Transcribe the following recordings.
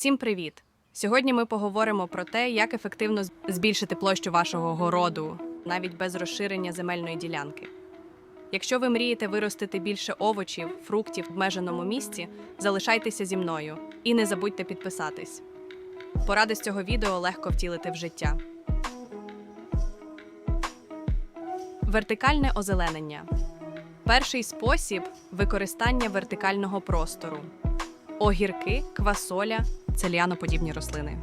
Всім привіт! Сьогодні ми поговоримо про те, як ефективно збільшити площу вашого городу, навіть без розширення земельної ділянки. Якщо ви мрієте виростити більше овочів, фруктів в обмеженому місці, залишайтеся зі мною і не забудьте підписатись. Поради з цього відео легко втілити в життя. Вертикальне озеленення. Перший спосіб використання вертикального простору. Огірки, квасоля це ліаноподібні рослини.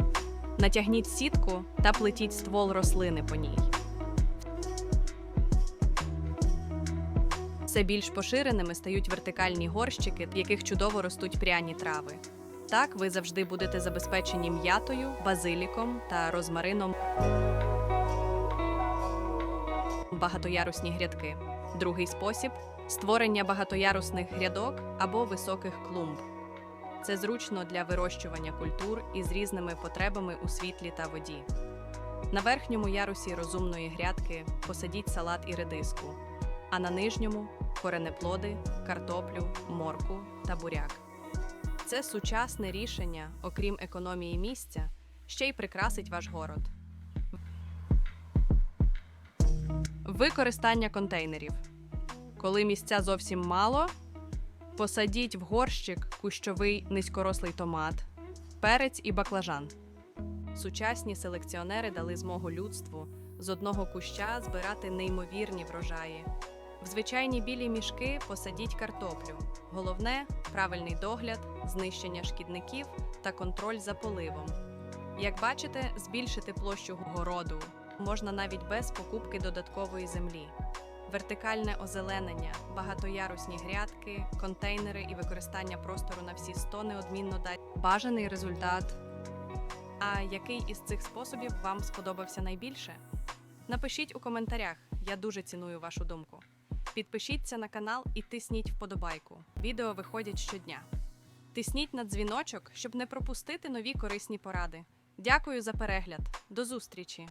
Натягніть сітку та плетіть ствол рослини по ній. Все більш поширеними стають вертикальні горщики, в яких чудово ростуть пряні трави. Так ви завжди будете забезпечені м'ятою, базиліком та розмарином. Багатоярусні грядки. Другий спосіб створення багатоярусних грядок або високих клумб. Це зручно для вирощування культур із різними потребами у світлі та воді. На верхньому ярусі розумної грядки посадіть салат і редиску, а на нижньому коренеплоди, картоплю, морку та буряк. Це сучасне рішення, окрім економії місця, ще й прикрасить ваш город. Використання контейнерів. Коли місця зовсім мало, Посадіть в горщик кущовий низькорослий томат, перець і баклажан. Сучасні селекціонери дали змогу людству з одного куща збирати неймовірні врожаї. В звичайні білі мішки посадіть картоплю. Головне правильний догляд, знищення шкідників та контроль за поливом. Як бачите, збільшити площу городу можна навіть без покупки додаткової землі вертикальне озеленення, багатоярусні грядки, контейнери і використання простору на всі 100 неодмінно дасть бажаний результат. А який із цих способів вам сподобався найбільше? Напишіть у коментарях, я дуже ціную вашу думку. Підпишіться на канал і тисніть вподобайку. Відео виходять щодня. Тисніть на дзвіночок, щоб не пропустити нові корисні поради. Дякую за перегляд. До зустрічі!